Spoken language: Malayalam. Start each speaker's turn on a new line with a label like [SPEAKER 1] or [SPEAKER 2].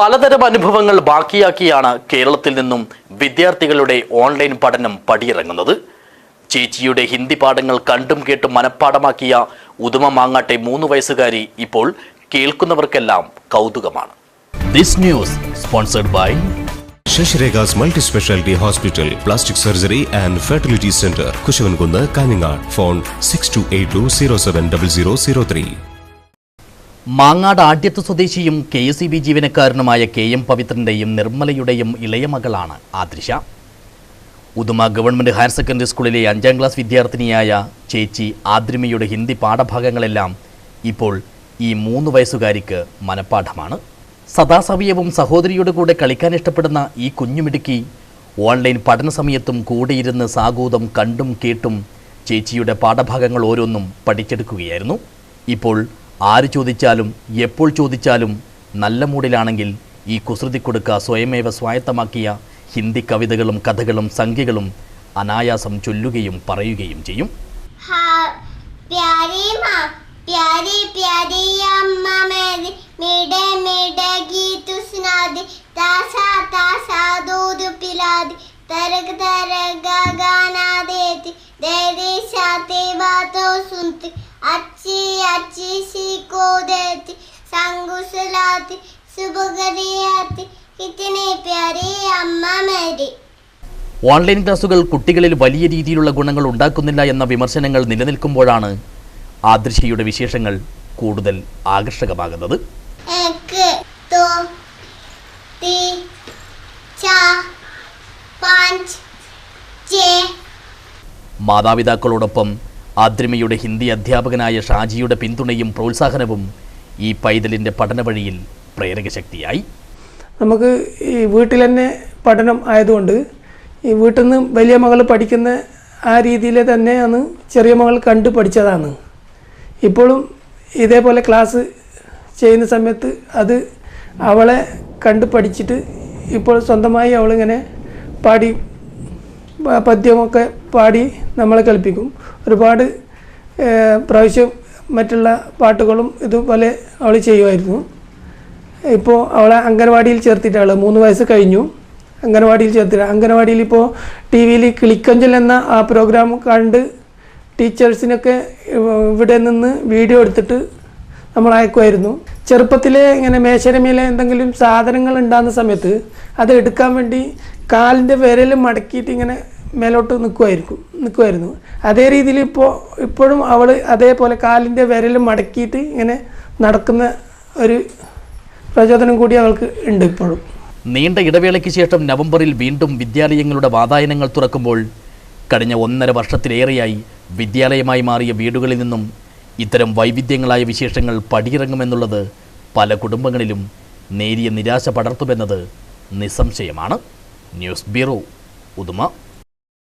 [SPEAKER 1] പലതരം അനുഭവങ്ങൾ ബാക്കിയാക്കിയാണ് കേരളത്തിൽ നിന്നും വിദ്യാർത്ഥികളുടെ ഓൺലൈൻ പഠനം പടിയിറങ്ങുന്നത്. ചേച്ചിയുടെ ഹിന്ദി പാഠങ്ങൾ കണ്ടും കേട്ടും മനഃപ്പാടമാക്കിയ ഉദുമ മാങ്ങാട്ടെ മൂന്ന് വയസ്സുകാരി ഇപ്പോൾ കേൾക്കുന്നവർക്കെല്ലാം കൗതുകമാണ്. This news sponsored by
[SPEAKER 2] Sasirekha's multi speciality hospital plastic surgery and fertility centre Kusavankunnu Kanhangad. Phone six two eight two zero seven double zero zero three
[SPEAKER 1] Mangad ആദ്യത്ത് സ്വദേശിയും കെ എസ് ബി ജീവനക്കാരനുമായ കെ എം പവിത്രന്റെയും നിർമ്മലയുടെയും ഇളയ മകളാണ് Adrisha. Uduma government higher secondary സ്കൂളിലെ അഞ്ചാം ക്ലാസ് വിദ്യാർത്ഥിനിയായ ചേച്ചി ആദ്രിമയുടെ ഹിന്ദി പാഠഭാഗങ്ങളെല്ലാം ഇപ്പോൾ ഈ മൂന്ന് വയസ്സുകാരിക്ക് മനഃപ്പാഠമാണ്. സദാസമയവും സഹോദരിയുടെ കൂടെ കളിക്കാൻ ഇഷ്ടപ്പെടുന്ന ഈ കുഞ്ഞുമിടുക്കി ഓൺലൈൻ പഠന സമയത്തും കൂടെയിരുന്ന് സാഗൂതം കണ്ടും കേട്ടും ചേച്ചിയുടെ പാഠഭാഗങ്ങൾ ഓരോന്നും പഠിച്ചെടുക്കുകയായിരുന്നു. ഇപ്പോൾ ആര് ചോദിച്ചാലും എപ്പോൾ ചോദിച്ചാലും നല്ല മൂഡിലാണെങ്കിൽ ഈ കുസൃതി കൊടുക്ക സ്വയമേവ സ്വായത്തമാക്കിയ ഹിന്ദി കവിതകളും കഥകളും സംഖ്യകളും അനായാസം ചൊല്ലുകയും പറയുകയും ചെയ്യും
[SPEAKER 3] हाँ प्यारी माँ प्यारी प्यारी अम्मा मेरी मीठे मीठे गीत सुना दी तासा तासा दूध पिला दी तरक तरक गाना देती देती साथी बातों सुनती अच्छी अच्छी सीखो देती संग सुलाती सुबह करी आती इतनी प्यारी अम्मा मेरी
[SPEAKER 1] ഓൺലൈൻ ക്ലാസുകൾ കുട്ടികളിൽ വലിയ രീതിയിലുള്ള ഗുണങ്ങൾ ഉണ്ടാക്കുന്നില്ല എന്ന വിമർശനങ്ങൾ നിലനിൽക്കുമ്പോഴാണ് ആദൃശയുടെ വിശേഷങ്ങൾ കൂടുതൽ ആകർഷകമാകുന്നത്
[SPEAKER 3] एक दो तीन चार पाँच छः
[SPEAKER 1] മാതാപിതാക്കളോടൊപ്പം ആദ്രിമയുടെ ഹിന്ദി അധ്യാപകനായ ഷാജിയുടെ പിന്തുണയും പ്രോത്സാഹനവും ഈ പൈതലിന്റെ പഠന വഴിയിൽ പ്രേരക ശക്തിയായി.
[SPEAKER 4] നമുക്ക് ഈ വീട്ടിൽ തന്നെ പഠനം ആയതുകൊണ്ട് ഈ വീട്ടിൽ നിന്ന് വലിയ മകൾ പഠിക്കുന്ന ആ രീതിയിൽ തന്നെയാണ് ചെറിയ മകൾ കണ്ട് പഠിച്ചതാണ്. ഇപ്പോഴും ഇതേപോലെ ക്ലാസ് ചെയ്യുന്ന സമയത്ത് അത് അവളെ കണ്ട് പഠിച്ചിട്ട് ഇപ്പോൾ സ്വന്തമായി അവളിങ്ങനെ പാടി പദ്യമൊക്കെ പാടി നമ്മളെ കളിപ്പിക്കും. ഒരുപാട് പ്രാവശ്യം മറ്റുള്ള പാട്ടുകളും ഇതുപോലെ അവൾ ചെയ്യുമായിരുന്നു. ഇപ്പോൾ അവളെ അംഗനവാടിയിൽ ചേർത്തിട്ടാണ്. മൂന്ന് വയസ്സ് കഴിഞ്ഞു. അംഗനവാടിയിൽ ചേർത്തിട്ട്. അംഗനവാടിയിൽ ഇപ്പോൾ ടി വിയിൽ കിളിക്കഞ്ചൽ എന്ന ആ പ്രോഗ്രാം കണ്ട് ടീച്ചേഴ്സിനൊക്കെ ഇവ- ഇവിടെ നിന്ന് വീഡിയോ എടുത്തിട്ട് നമ്മൾ അയക്കുമായിരുന്നു. ചെറുപ്പത്തിലെ ഇങ്ങനെ മേശരമയിലെ എന്തെങ്കിലും സാധനങ്ങൾ ഉണ്ടാകുന്ന സമയത്ത് അത് എടുക്കാൻ വേണ്ടി കാലിന്റെ വിരൽ മടക്കിയിട്ട് ഇങ്ങനെ മേലോട്ട് നിൽക്കുമായിരിക്കും നിൽക്കുമായിരുന്നു അതേ രീതിയിൽ ഇപ്പോൾ ഇപ്പോഴും അവൾ അതേപോലെ കാലിന്റെ വിരൽ മടക്കിയിട്ട് ഇങ്ങനെ നടക്കുന്ന ഒരു പ്രചോദനം കൂടി അവൾക്ക് ഉണ്ട് ഇപ്പോഴും.
[SPEAKER 1] നീണ്ട ഇടവേളയ്ക്ക് ശേഷം നവംബറിൽ വീണ്ടും വിദ്യാലയങ്ങളുടെ വാതായനങ്ങൾ തുറക്കുമ്പോൾ കഴിഞ്ഞ ഒന്നര വർഷത്തിലേറെയായി വിദ്യാലയമായി മാറിയ വീടുകളിൽ നിന്നും ഇത്തരം വൈവിധ്യങ്ങളായ വിശേഷങ്ങൾ പടിയിറങ്ങുമെന്നുള്ളത് പല കുടുംബങ്ങളിലും നേരിയ നിരാശ പടർത്തുമെന്നത് നിസ്സംശയമാണ്. News bureau Uduma.